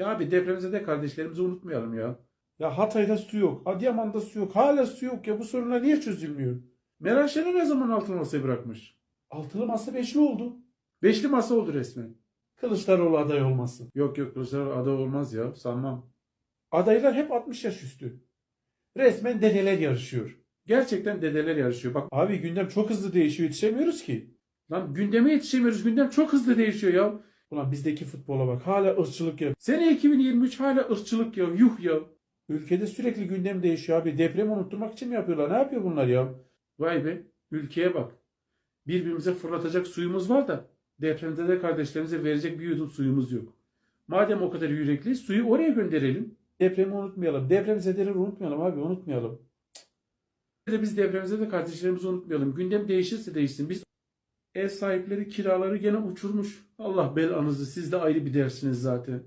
Ya abi depremzede kardeşlerimizi unutmayalım ya. Ya Hatay'da su yok, Adıyaman'da su yok, hala su yok ya bu sorunlar niye çözülmüyor? Meral Şener ne zaman altılı masayı bırakmış? Altılı masa beşli oldu. Beşli masa oldu resmen. Kılıçdaroğlu aday olmasın. Yok yok Kılıçdaroğlu aday olmaz ya sanmam. Adaylar hep 60 yaş üstü. Resmen dedeler yarışıyor. Gerçekten dedeler yarışıyor. Bak abi gündem çok hızlı değişiyor yetişemiyoruz ki. Lan gündeme yetişemiyoruz. Gündem çok hızlı değişiyor ya. Ulan bizdeki futbola bak hala ırkçılık ya. Sene 2023 hala ırkçılık ya. Yuh ya. Ülkede sürekli gündem değişiyor abi. Depremi unutturmak için mi yapıyorlar? Ne yapıyor bunlar ya? Vay be. Ülkeye bak. Birbirimize fırlatacak suyumuz var da depremde de kardeşlerimize verecek bir yudum suyumuz yok. Madem o kadar yürekliyiz suyu oraya gönderelim. Depremi unutmayalım. Depremzedeleri unutmayalım abi unutmayalım. De biz depremzede kardeşlerimizi unutmayalım. Gündem değişirse değişsin. Biz ev sahipleri kiraları gene uçurmuş. Allah belanızı siz de ayrı bir dersiniz zaten.